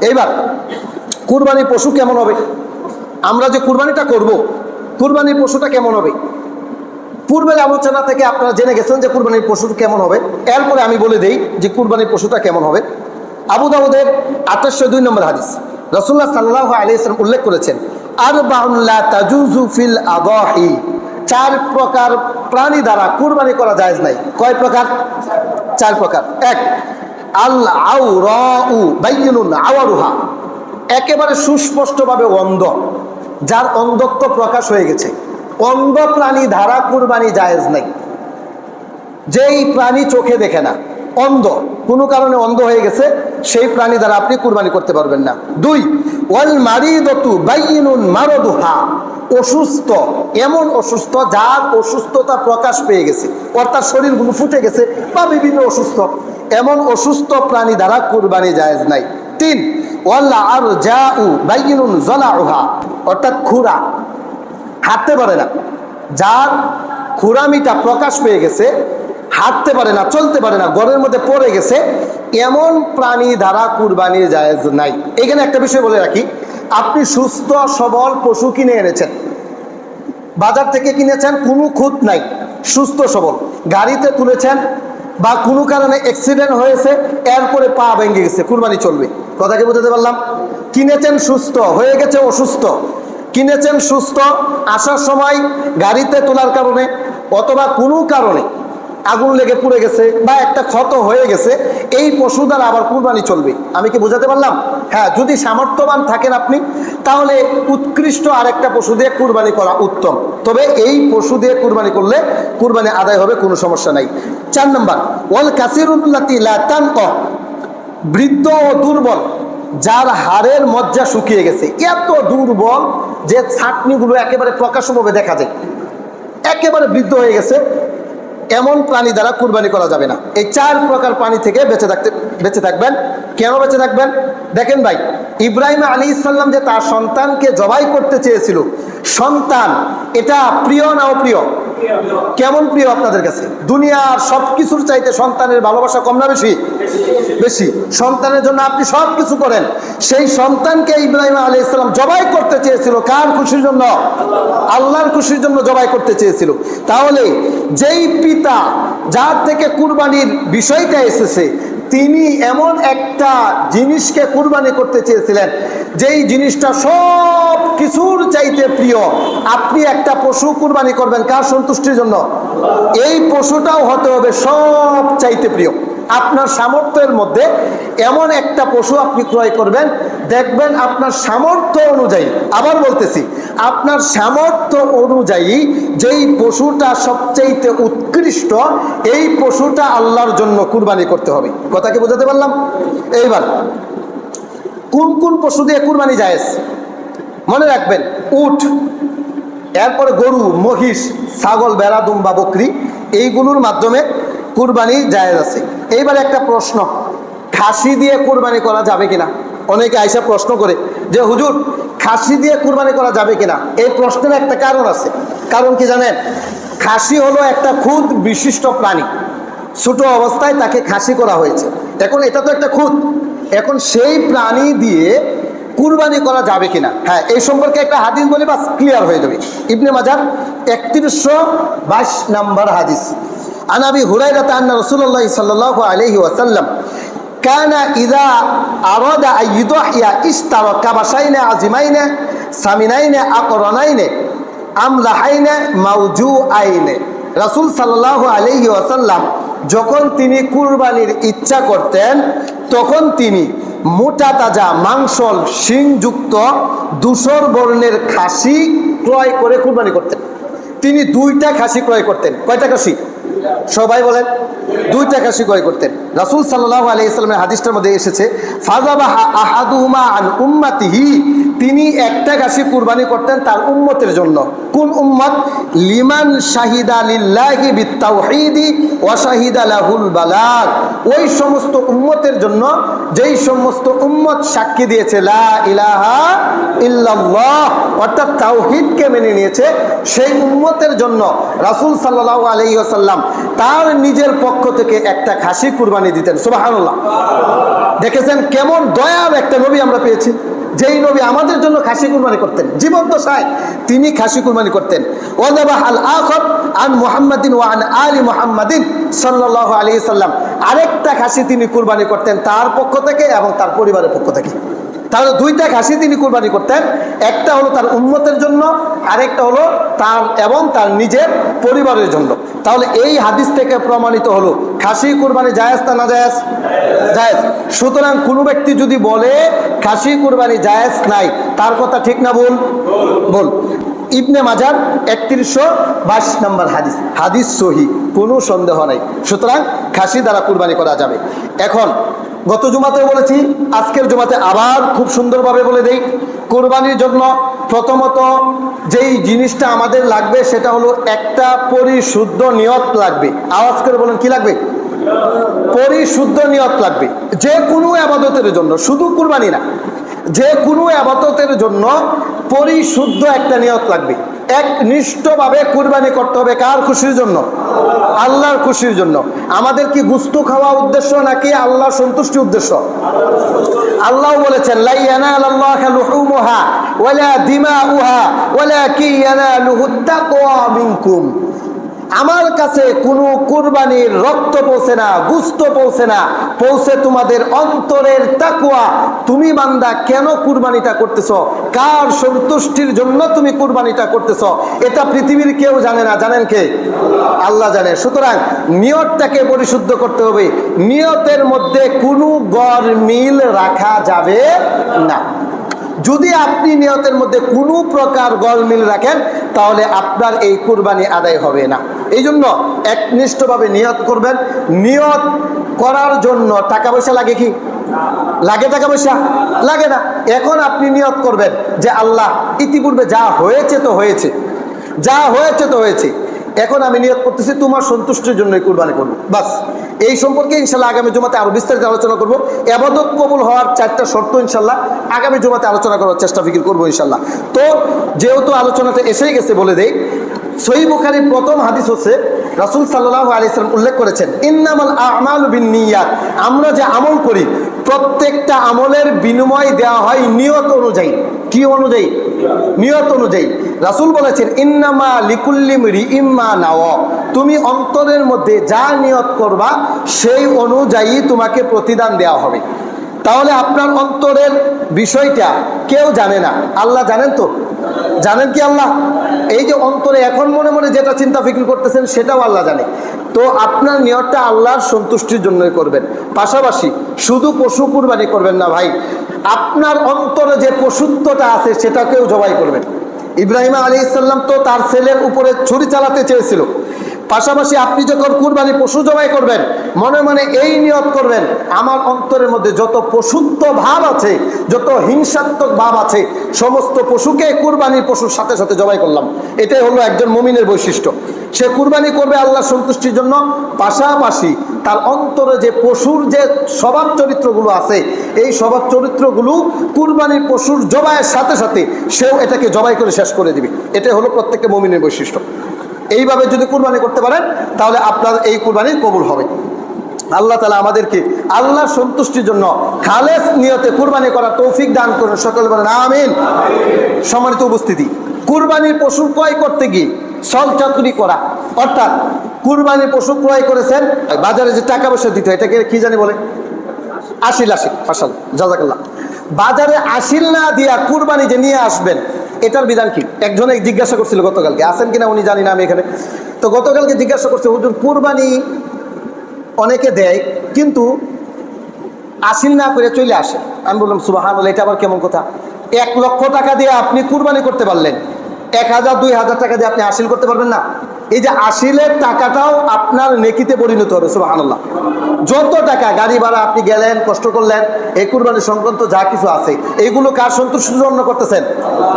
এইবার কুরবানি পশু কেমন হবে? আমরা যে কুরবানিটা করব, কুরবানির পশুটা কেমন হবে? পূর্বের আলোচনা থেকে আপনারা জেনে গেছেন যে কুরবানির পশু কেমন হবে। এরপরে আমি বলে দেই যে কুরবানির পশুটা কেমন হবে। আবু দাউদের আঠাশশো দুই নম্বর হাদিস। রসুল্লাহ সাল্লাহ আলিয়াল্লাম উল্লেখ করেছেন আর বাহুল্লাহ তাজুজু ফিল আবহি চার প্রকার প্রাণী দ্বারা কুরবানি করা যায় নাই। কয় প্রকার? চার প্রকার। এক আল আউ র আওয়ারুহা। একেবারে সুস্পষ্টভাবে অন্ধ, যার অন্ধত্ব প্রকাশ হয়ে গেছে। অন্ধ প্রাণী ধারা কুরবানি জায়েজ নাই। যেই প্রাণী চোখে দেখে না, অন্ধ, কোনো কারণে অন্ধ হয়ে গেছে, সেই প্রাণী দ্বারা আপনি কুরবানি করতে পারবেন না। দুই ওয়াল মারিদতু বাইনুন মারদুহা। অসুস্থ, এমন অসুস্থ যার অসুস্থতা প্রকাশ পেয়ে গেছে, অর্থাৎ শরীরগুলো ফুটে গেছে বা বিভিন্ন অসুস্থ। এমন অসুস্থ প্রাণী দ্বারা কুরবানি জায়েজ নাই। তিন, ওয়াল্লা আর যা উ বাইনুন জলাউহা অর্থাৎ খুরা। হাঁটতে পারে না। যার খুরামিটা প্রকাশ পেয়ে গেছে, হাঁটতে পারে না, চলতে পারে না গড়ের মধ্যে পড়ে গেছে, এমন প্রাণী দ্বারা কুরবানি জায়েজ নাই। এখানে একটা বিষয় বলে রাখি, আপনি সুস্থ, সবল পশু কিনে এনেছেন। বাজার থেকে কিনেছেন, কোনো খুঁত নাই। সুস্থ, সবল। গাড়িতে তুলেছেন বা কোনো কারণে অ্যাক্সিডেন্ট হয়েছে, এরপরে পা ভেঙে গেছে, কুরবানি চলবে। কথা কি বুঝতে পারলাম? কিনেছেন সুস্থ, হয়ে গেছে অসুস্থ। কিনেছেন সুস্থ, আসার সময় গাড়িতে তোলার কারণে অথবা কোনো কারণে আগুন লেগে পুড়ে গেছে বা একটা ক্ষত হয়ে গেছে, এই পশু দ্বারা আবার কুরবানি চলবে। আমি কি বোঝাতে পারলাম? হ্যাঁ যদি সামর্থ্যবান থাকেন আপনি, তাহলে উৎকৃষ্ট আরেকটা পশু দিয়ে কুরবানি করা উত্তম। তবে এই পশু দিয়ে কুরবানি করলে কুরবানি আদায় হবে, কোনো সমস্যা নাই। চার নম্বর, ওয়াল কাসিরুল্লাতি লাতান বৃদ্ধ ও দুর্বল, যার হাড়ের মজ্জা শুকিয়ে গেছে। এত দুর্বল যে ছাটনিগুলো একেবারে প্রকাশভাবে দেখা যায়। একেবারে বৃদ্ধ হয়ে গেছে, এমন প্রাণী দ্বারা কুরবানি করা যাবে না। এই চার প্রকার প্রাণী থেকে বেঁচে থাকতে বেঁচে থাকবেন। কেন বেঁচে থাকবেন? দেখেন ভাই, ইব্রাহিম আলী ইসাল্লাম যে তার সন্তানকে জবাই করতে চেয়েছিল, সন্তান, এটা প্রিয় না অপ্রিয়? কেমন প্রিয় আপনাদের কাছে? দুনিয়ার সব কিছুর চাইতে সন্তানের ভালোবাসা কম না বেশি? বেশি। সন্তানের জন্য আপনি সব কিছু করেন। সেই সন্তানকে ইব্রাহিম আলী ইসলাম জবাই করতে চেয়েছিল। কার খুশির জন্য? আল্লাহর খুশির জন্য জবাই করতে চেয়েছিল। তাহলে যেই পিতা, যার থেকে কুরবানির বিষয়টা এসেছে তিনি এমন একটা জিনিসকে কুরবানি করতে চেয়েছিলেন, যেই জিনিসটা সব কিছুর চাইতে প্রিয়। আপনি একটা পশু কুরবানি করবেন কার সন্তুষ্টির জন্য? এই পশুটাও হতে হবে সব চাইতে প্রিয়। আপনার সামর্থ্যের মধ্যে এমন একটা পশু আপনি ক্রয় করবেন, দেখবেন আপনার সামর্থ্য অনুযায়ী, আবার বলতেছি, আপনার সামর্থ্য অনুযায়ী যেই পশুটা সবচাইতে উৎকৃষ্ট, এই পশুটা আল্লাহর জন্য কুরবানি করতে হবে। কথা কি বোঝাতে পারলাম? এইবার, কোন কোন পশু দিয়ে কুরবানি জায়েজ? মনে রাখবেন উঠ এরপরে গরু, মহিষ, ছাগল বেড়া দুম্বা, বকরি, এইগুলোর মাধ্যমে কুরবানি জায়েজ আছে। এইবার একটা প্রশ্ন, খাসি দিয়ে কুরবানি করা যাবে কিনা? অনেকে আইসা প্রশ্ন করে যে, হুজুর, খাসি দিয়ে কুরবানি করা যাবে কিনা? এই প্রশ্নের একটা কারণ আছে। কারণ কি জানেন? খাসি হলো একটা খুদ বিশিষ্ট প্রাণী। ছোট অবস্থায় তাকে খাসি করা হয়েছে। এখন এটা তো একটা খুদ। এখন সেই প্রাণী দিয়ে কুরবানি করা যাবে কিনা? হ্যাঁ এই সম্পর্কে একটা হাদিস বলি, বাস ক্লিয়ার হয়ে যাবে। ইবনে মাজার একত্রিশশো বাইশ নাম্বার হাদিস। আনাবি হুরাইরাত আন্না রসুল্লাহ সাল্লাহ আলহি ওয়াসাল্লাম কানা ইদা আরদা ইয়া ইস্তার কাবাসাইনে আজিমাইনে সামিনাইনে আকরনাইনে আমলাহাইনে মাউজু আইনে রাসুল সাল্লাহ আলহি ওয়াসাল্লাম যখন তিনি কুরবানির ইচ্ছা করতেন, তখন তিনি মোটা তাজা মাংসল, শিংযুক্ত দূষর বর্ণের খাসি ক্রয় করে কুরবানি করতেন। তিনি দুইটা খাসি ক্রয় করতেন। কয়টা খাসি? সবাই বলেন দুইটা খাসি ক্রয় করতেন। রাসুল সাল্লাহ আলিয়া ইসলামের হাদিসটার মধ্যে এসেছে ফাজাবাহা আহাদুমা আন উম্মাতিহি তিনি একটা খাসি কুরবানি করতেন তার উম্মতের জন্য। কোন উম্মত, লিমান শাহিদা লিল্লাহি বিত্তাওহীদি ওয়া শাহিদা লাহুল বালাগ। ওই সমস্ত উম্মতের জন্য, যেই সমস্ত উম্মত সাক্ষী দিয়েছে, লা ইলাহা ইল্লাল্লাহ, অর্থাৎ তাওহীদকে মেনে নিয়েছে, সেই উম্মতের জন্য রাসূল সাল্লাল্লাহু আলাইহি ওয়াসাল্লাম তার নিজের পক্ষ থেকে একটা খাসি কুরবানি দিতেন। সুবহানাল্লাহ। দেখেছেন কেমন দয়ার একটা নবী আমরা পেয়েছি। যেই নবী আমাদের জন্য খাসি কুরবানি করতেন, জীবন্ত সায়, তিনি খাসি কুরবানি করতেন। ওয়াজাবাহ আল আখর আন মুহাম্মাদিন ওয়া আলী আলি মুহাম্মাদিন সাল্লাল্লাহু আলাইহি সাল্লাম। আরেকটা খাসি তিনি কুরবানি করতেন তার পক্ষ থেকে এবং তার পরিবারের পক্ষ থেকে। তাহলে দুইটা খাসি তিনি কুরবানি করতেন। একটা হলো তার উন্মতের জন্য, আরেকটা হলো তার এবং তার নিজের পরিবারের জন্য। তাহলে এই হাদিস থেকে প্রমাণিত হলো, খাসি কুরবানি জায়েজ তা না জায়েজ জায়েজ। সুতরাং কোনো ব্যক্তি যদি বলে খাসি কুরবানি জায়েজ নাই, তার কথা ঠিক না বল বল ইবনে মাজার একত্রিশশো বাইশ নম্বর হাদিস। হাদিস সহি, কোনো সন্দেহ নাই। সুতরাং খাসি দ্বারা কুরবানি করা যাবে। এখন গত জুমাতেও বলেছি, আজকের জুমাতে আবার খুব সুন্দরভাবে বলে দেই, কোরবানির জন্য প্রথমত যেই জিনিসটা আমাদের লাগবে সেটা হলো একটা পরিশুদ্ধ নিয়ত লাগবে। আওয়াজ করে বলেন, কি লাগবে? পরিশুদ্ধ নিয়ত লাগবে। যে কোনো আবাদতের জন্য, শুধু কুরবানি না, যে কোনো আবাদতের জন্য পরিশুদ্ধ একটা নিয়ত লাগবে। একনিষ্ঠভাবে কুরবানি করতে হবে কার খুশির জন্য? আল্লাহর খুশির জন্য। আমাদের কি গুস্তু খাওয়া উদ্দেশ্য নাকি আল্লাহর সন্তুষ্টি উদ্দেশ্য? আল্লাহ বলেছেন, লাই ইয়ানালাল্লাহু লুহুমুহা ওয়ালা দিমাউহা ওয়ালাকিন ইয়ানালুহু তাকওয়া মিনকুম। আমার কাছে কোনো কুরবানির রক্ত পৌঁছে না, গুস্ত পৌঁছে না, পৌঁছে তোমাদের অন্তরের তাকুয়া তুমি বান্দা কেন কুরবানিটা করতেছ? কার সন্তুষ্টির জন্য তুমি কুরবানিটা করতেছ? এটা পৃথিবীর কেউ জানে না। জানেন কে? আল্লাহ জানে। সুতরাং নিয়তটাকে পরিশুদ্ধ করতে হবে। নিয়তের মধ্যে কোনো গড় মিল রাখা যাবে না। যদি আপনি নিয়তের মধ্যে কোনো প্রকার গলমিল রাখেন, তাহলে আপনার এই কুরবানি আদায় হবে না। এই জন্য একনিষ্ঠভাবে নিয়ত করবেন। নিয়ত করার জন্য টাকা পয়সা লাগে কি? লাগে টাকা পয়সা? লাগে না। এখন আপনি নিয়ত করবেন যে আল্লাহ, ইতিপূর্বে যা হয়েছে তো হয়েছে। যা হয়েছে তো হয়েছে। এখন আমি নিয়োগ করতেছি, তোমার সন্তুষ্টির জন্যই কুরবানি করব। বাস। এই সম্পর্কে ইনশাল্লাহ আগামী জমাতে আরও বিস্তারিত আলোচনা করব। এবাদত কবুল হওয়ার চারটা শর্ত ইনশাল্লাহ আগামী জমাতে আলোচনা করার চেষ্টা ফিকির করব ইনশাল্লাহ। তো যেহেতু আলোচনাটা এসেই গেছে বলে দেই, সহি বুখারির প্রথম হাদিস হচ্ছে, রাসুল সাল্লাহ আলিয়াল্লাম উল্লেখ করেছেন, ইন্নামাল আমাল বিন আমরা যে আমল করি, প্রত্যেকটা আমলের বিনিময় দেওয়া হয় নিয়ত অনুযায়ী। কি অনুযায়ী? নিয়ত অনুযায়ী রাসুল বলেছেন, ইন্নামা লিকুল্লিম রি ইম্মা নাও তুমি অন্তরের মধ্যে যা নিয়ত করবা, সেই অনুযায়ী তোমাকে প্রতিদান দেওয়া হবে। তাহলে আপনার অন্তরের বিষয়টা কেউ জানে না। আল্লাহ জানেন তো? জানেন কি আল্লাহ? এই যে অন্তরে এখন মনে মনে যেটা চিন্তা ফিকির করতেছেন, সেটাও আল্লাহ জানে। তো আপনার নিয়তটা আল্লাহর সন্তুষ্টির জন্যই করবেন। পাশাপাশি শুধু পশু কুরবানি করবেন না ভাই, আপনার অন্তরে যে পশুত্বটা আছে সেটাকেও জবাই করবেন। ইব্রাহিম আলী ইসাল্লাম তো তার ছেলের উপরে ছুরি চালাতে চেয়েছিল। পাশাপাশি আপনি যখন কুরবানি পশু জবাই করবেন, মনে মনে এই নিয়ত করবেন, আমার অন্তরের মধ্যে যত পশুত্ব ভাব আছে, যত হিংসাত্মক ভাব আছে, সমস্ত পশুকে কুরবানির পশুর সাথে সাথে জবাই করলাম। এটাই হলো একজন মমিনের বৈশিষ্ট্য। সে কুরবানি করবে আল্লাহ সন্তুষ্টির জন্য, পাশাপাশি তার অন্তরে যে পশুর যে স্বভাব চরিত্রগুলো আছে, এই স্বভাব চরিত্রগুলো কুরবানির পশুর জবাইয়ের সাথে সাথে সেও এটাকে জবাই করে শেষ করে দিবে। এটাই হলো প্রত্যেকটা মমিনের বৈশিষ্ট্য। এইভাবে যদি কুরবানি করতে পারেন, তাহলে আপনার এই কুরবানি কবুল হবে। আল্লাহ তালা আমাদেরকে আল্লাহর সন্তুষ্টির জন্য খালেস নিয়তে কুরবানি করা তৌফিক দান করুন। সকল বলেন, আমিন। সম্মানিত উপস্থিতি, কুরবানির পশু ক্রয় করতে গিয়ে সল চাতুরি করা, অর্থাৎ কুরবানির পশু ক্রয় করেছেন, বাজারে যে টাকা পয়সা দিতে হয়, এটাকে কি জানি বলে? আশিল আশিল ফাসাল জাজাকাল্লাহ বাজারে আশিল না দিয়া কুরবানি যে নিয়ে আসবেন এটার বিধান কি? একজনে জিজ্ঞাসা করছিল গতকালকে আসেন কিনা উনি জানি না আমি এখানে। তো গতকালকে জিজ্ঞাসা করছে, হুজুর, কুরবানি অনেকে দেয়, কিন্তু আসিল না করে চলে আসে। আমি বললাম সুবাহান এটা আবার কেমন কথা? এক লক্ষ টাকা দিয়ে আপনি কুরবানি করতে পারলেন। এক হাজার, দুই হাজার টাকা দিয়ে আপনি আসিল করতে পারবেন না? এই যে আসিলের টাকাটাও আপনার নেকিতে পরিণত হবে সুবাহান্লাহ যত টাকা গাড়ি ভাড়া আপনি গেলেন, কষ্ট করলেন, এই কুরবানি সংক্রান্ত যা কিছু আছে এইগুলো কার সন্তুষ্টির জন্য করতেছেন?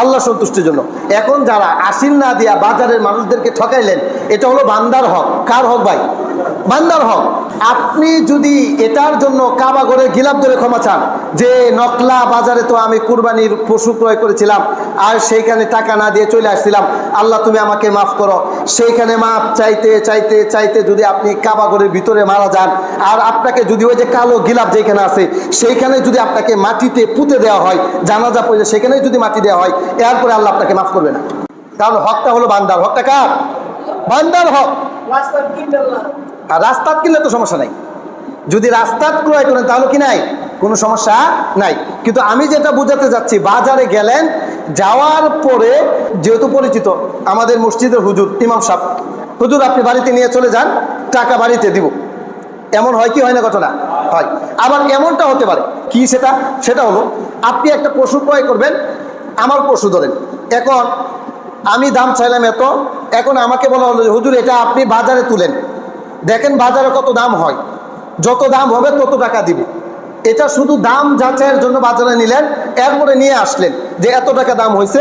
আল্লাহ সন্তুষ্টির জন্য। এখন যারা আসিল না দিয়া বাজারের মানুষদেরকে ঠকাইলেন, এটা হলো বান্দার হক। কার হক ভাই? বান্দার হক। আপনি যদি এটার জন্য কাবা করে গিলাপ ধরে ক্ষমা চান, যে নকলা বাজারে তো আমি কুরবানির পশু ক্রয় করেছিলাম, আর সেইখানে টাকা না দিয়ে চলে আসছিলাম, আল্লাহ তুমি আমাকে মাফ করো। সেইখানে মাফ চাইতে চাইতে চাইতে যদি আপনি কাবা ঘরের ভিতরে মারা যান, আর আপনাকে যদি ওই যে কালো গিলাপ যেখানে আছে, সেইখানে যদি আপনাকে মাটিতে পুঁতে দেওয়া হয়, জানাজা পড়লে সেখানে যদি মাটি দেওয়া হয়, এরপরে আল্লাহ আপনাকে মাফ করবে না। কারণ হকটা হলো বান্দার। হকটা কার? বান্দার হক। আর রাস্তাত কিনলে তো সমস্যা নাই। যদি রাস্তাত ক্রয় করেন তাহলে কি নাই? কোনো সমস্যা নাই। কিন্তু আমি যেটা বোঝাতে যাচ্ছি, বাজারে গেলেন, যাওয়ার পরে যেহেতু পরিচিত, আমাদের মসজিদের হুজুর, ইমাম সাহেব, হুজুর আপনি বাড়িতে নিয়ে চলে যান, টাকা বাড়িতে দিব। এমন হয় কি, হয় না ঘটনা? হয়। আবার এমনটা হতে পারে। কি সেটা? সেটা হলো, আপনি একটা পশু ক্রয় করবেন, আমার পশু ধরেন। এখন আমি দাম চাইলাম এত, এখন আমাকে বলা হলো হুজুর, এটা আপনি বাজারে তুলেন। দেখেন বাজারে কত দাম হয়। যত দাম হবে তত টাকা দিব। এটা শুধু দাম যাচাইয়ের জন্য বাজারে নিলেন, এরপরে নিয়ে আসলেন যে এত টাকা দাম হয়েছে।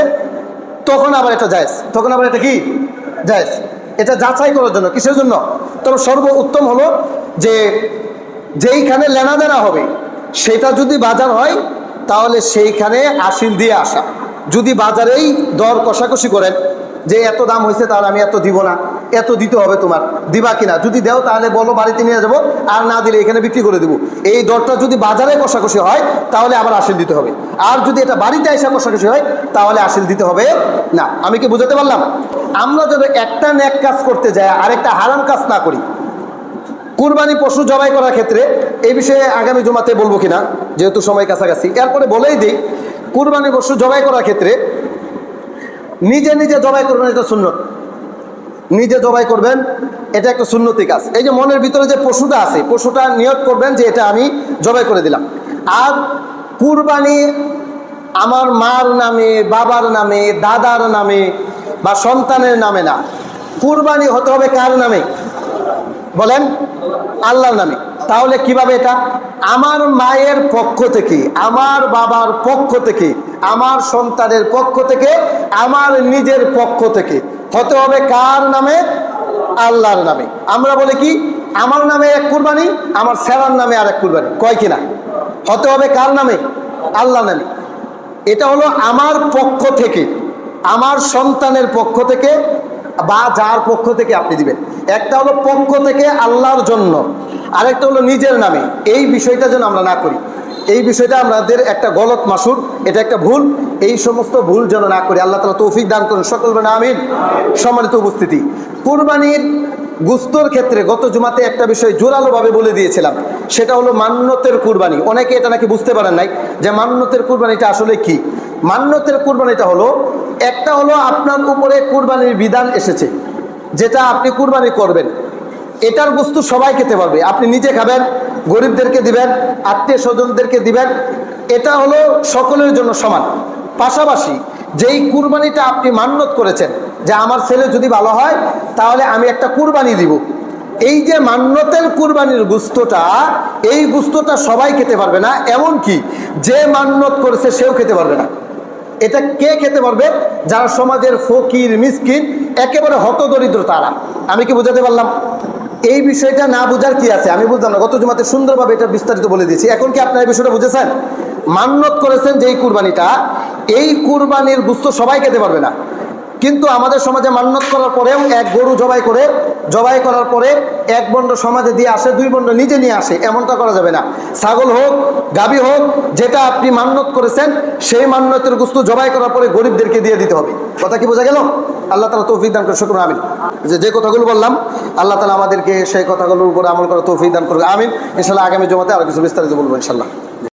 তখন আবার এটা জায়েজ। তখন আবার এটা কি? জায়েজ। এটা যাচাই করার জন্য। কিসের জন্য? তবে সর্ব উত্তম হলো যে যেইখানে লেনাদেনা হবে, সেটা যদি বাজার হয়, তাহলে সেইখানে আসিল দিয়ে আসা। যদি বাজারেই দর কষাকষি করেন যে এত দাম হয়েছে, তাহলে আমি এত দিব না। এত দিতে হবে তোমার। দিবা কিনা? যদি দেও তাহলে বলো, বাড়িতে নিয়ে যাব, আর না দিলে এখানে বিক্রি করে দেবো। এই দরটা যদি বাজারে কষাকষি হয়, তাহলে আবার আসিল দিতে হবে। আর যদি এটা বাড়িতে এসে কষাকষি হয়, তাহলে আসিল দিতে হবে না। আমি কি বুঝাতে পারলাম? আমরা যদি একটা ন্যাক কাজ করতে যাই, আরেকটা হারাম কাজ না করি, কুরবানি পশু জবাই করার ক্ষেত্রে এই বিষয়ে আগামী জমাতে বলব কিনা? যেহেতু সময় কাছাকাছি। এরপরে বলেই দিই, কুরবানি পশু জবাই করার ক্ষেত্রে নিজে নিজে জবাই করবেন এটা সুন্নত। নিজে জবাই করবেন, এটা একটা সুন্নতি কাজ। এই যে মনের ভিতরে যে পশুটা আছে, পশুটা নিয়ত করবেন যে এটা আমি জবাই করে দিলাম। আর কুরবানি আমার মার নামে, বাবার নামে, দাদার নামে বা সন্তানের নামে না। কুরবানি হতে হবে কার নামে? বলেন, আল্লাহর নামে। তাহলে কীভাবে এটা? আমার মায়ের পক্ষ থেকে, আমার বাবার পক্ষ থেকে, আমার সন্তানের পক্ষ থেকে, আমার নিজের পক্ষ থেকে। হতে হবে কার নামে? আল্লাহর নামে। আমরা বলি কি? আমার নামে এক কুরবানি, আমার সেরার নামে আর এক কুরবানি। কয় কিনা? হতে হবে কার নামে? আল্লাহ নামে। এটা হলো আমার পক্ষ থেকে, আমার সন্তানের পক্ষ থেকে বা যার পক্ষ থেকে আপনি দিবেন। একটা হলো পক্ষ থেকে আল্লাহর জন্য আরেকটা হলো নিজের নামে। এই বিষয়টা যেন আমরা না করি। এই বিষয়টা আমাদের একটা গলত মাসুর, এটা একটা ভুল। এই সমস্ত ভুল যেন না করি। আল্লাহ তালা তৌফিক দান করুন। সকল বেন আমিন। সম্মানিত উপস্থিতি। কুরবানির গুস্তর ক্ষেত্রে গত জুমাতে একটা বিষয় জোরালোভাবে বলে দিয়েছিলাম। সেটা হলো মান্যতের কুরবানি। অনেকে এটা নাকি বুঝতে পারেন নাই যে মান্যতের কুরবানিটা আসলে কি? মান্যতের কুরবানিটা হলো, একটা হলো আপনার উপরে কুরবানির বিধান এসেছে, যেটা আপনি কুরবানি করবেন। এটার বস্তু সবাই খেতে পারবে। আপনি নিজে খাবেন, গরিবদেরকে দিবেন, আত্মীয় স্বজনদেরকে দিবেন, এটা হলো সকলের জন্য সমান। পাশাপাশি যেই কুরবানিটা আপনি মান্যত করেছেন, যে আমার ছেলে যদি ভালো হয়, তাহলে আমি একটা কুরবানি দিব। এই যে মান্যতের কুরবানির গুস্তটা, এই গুস্তটা সবাই খেতে পারবে না এমন কি যে মান্যত করেছে সেও খেতে পারবে না। এটা কে খেতে পারবে? যারা সমাজের ফকির, মিসকিন, একেবারে হতদরিদ্র তারা। আমি কি বুঝাতে পারলাম? এই বিষয়টা না বোঝার কি আছে? আমি বুঝলাম না। গত জুমাতে সুন্দরভাবে এটা বিস্তারিত বলে দিয়েছি। এখন কি আপনারা এই বিষয়টা বুঝেছেন? মান্যত করেছেন যে এই কুরবানিটা, এই কুরবানির গুস্ত সবাই খেতে পারবে না। কিন্তু আমাদের সমাজে মান্যত করার পরেও এক গরু জবাই করে, জবাই করার পরে এক বন্ড সমাজে দিয়ে আসে, দুই বন্ড নিজে নিয়ে আসে, এমনটা করা যাবে না। ছাগল হোক, গাবি হোক, যেটা আপনি মান্যত করেছেন, সেই মান্যতের গুস্ত জবাই করার পরে গরিবদেরকে দিয়ে দিতে হবে। কথা কি বোঝা গেল? আল্লাহ তালা তৌফিক দান করে শুক্র, আমিন। যে যে কথাগুলো বললাম, আল্লাহ তালা আমাদেরকে সেই কথাগুলোর উপরে আমল করা তৌফিক দান করবে আমিন। ইনশাল্লাহ আগামী জমাতে আরও কিছু বিস্তারিত বলব ইনশাল্লাহ